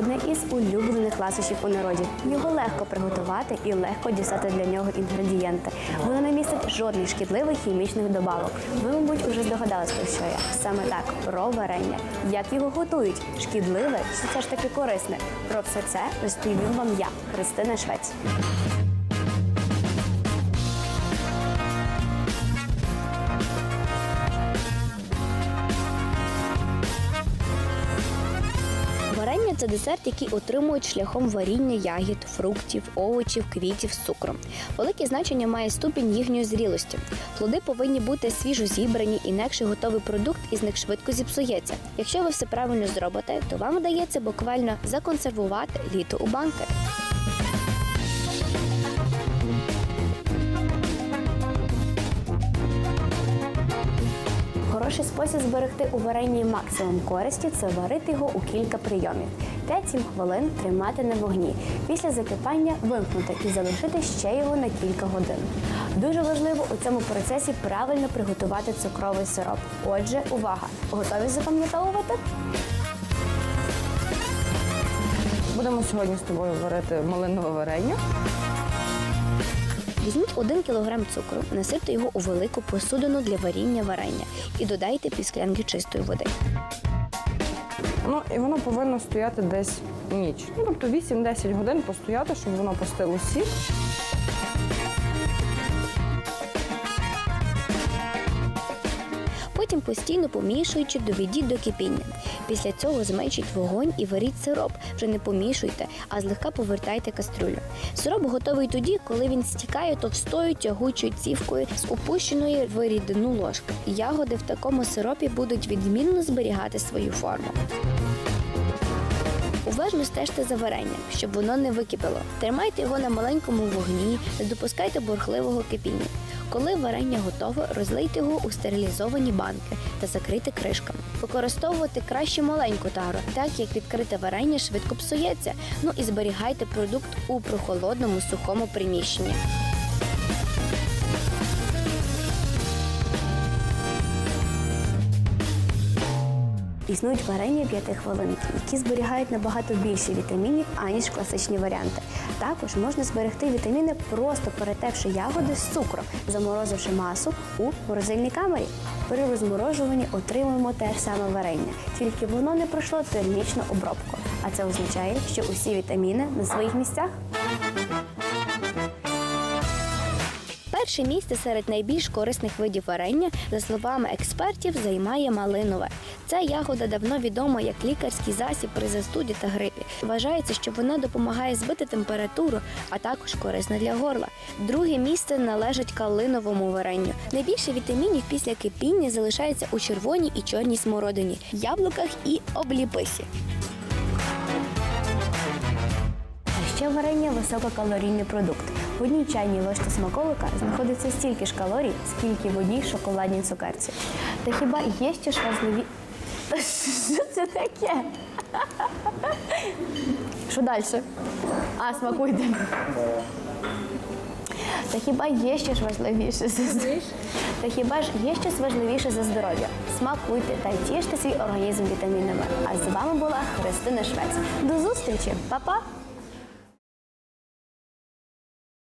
одне із улюблених ласощів у народі. Його легко приготувати і легко дістати для нього інгредієнти. Воно не містить жодних шкідливих хімічних добавок. Ви, мабуть, уже здогадались про що я. Саме так про варення. Як його готують? Шкідливе чи все ж таки корисне? Про все це розповім вам я, Христина Швець. Це десерт, який отримують шляхом варіння ягід, фруктів, овочів, квітів з цукром. Велике значення має ступінь їхньої зрілості. Плоди повинні бути свіжо зібрані, інакше готовий продукт із них швидко зіпсується. Якщо ви все правильно зробите, то вам вдається буквально законсервувати літо у банки. Хороший спосіб зберегти у варенні максимум користі це варити його у кілька прийомів. 5-7 хвилин тримати на вогні. Після закипання вимкнути і залишити ще його на кілька годин. Дуже важливо у цьому процесі правильно приготувати цукровий сироп. Отже, увага! Готові запам'ятовувати? Будемо сьогодні з тобою варити малинове варення. Візьміть 1 кг цукру, насипте його у велику посудину для варіння варення і додайте півсклянки чистої води. Ну і воно повинно стояти десь ніч. Ну, тобто 8-10 годин постояти, щоб воно пустило сік. Потім постійно помішуючи, доведіть до кипіння. Після цього зменшіть вогонь і варіть сироп. Вже не помішуйте, а злегка повертайте кастрюлю. Сироп готовий тоді, коли він стікає товстою тягучою цівкою з опущеної в рідину ложки. Ягоди в такому сиропі будуть відмінно зберігати свою форму. Уважно стежте за варенням, щоб воно не википіло. Тримайте його на маленькому вогні, не допускайте бурхливого кипіння. Коли варення готове, розлийте його у стерилізовані банки та закрийте кришками. Використовувати краще маленьку тару, так як відкрите варення швидко псується. Ну і зберігайте продукт у прохолодному сухому приміщенні. Існують варення п'ятихвилинки, які зберігають набагато більше вітамінів, аніж класичні варіанти. Також можна зберегти вітаміни, просто перетекши ягоди з цукром, заморозивши масу у морозильній камері. При розморожуванні отримуємо те саме варення, тільки воно не пройшло термічну обробку. А це означає, що усі вітаміни на своїх місцях. Перше місце серед найбільш корисних видів варення, за словами експертів, займає малинове. Ця ягода давно відома як лікарський засіб при застуді та грипі. Вважається, що вона допомагає збити температуру, а також корисна для горла. Друге місце належить калиновому варенню. Найбільше вітамінів після кипіння залишається у червоній і чорній смородині, яблуках і обліписі. А ще варення висококалорійний продукт. В одній чайній ложці смаколика знаходиться стільки ж калорій, скільки в одній шоколадній цукерці. Та хіба є ще ж важливі. Що це таке? Що далі? А, смакуйте. Та хіба є щось важливіше за? Та хіба ж є щось важливіше за здоров'я? Смакуйте та тіште свій організм вітамінами. А з вами була Христина Швець. До зустрічі, Па-па!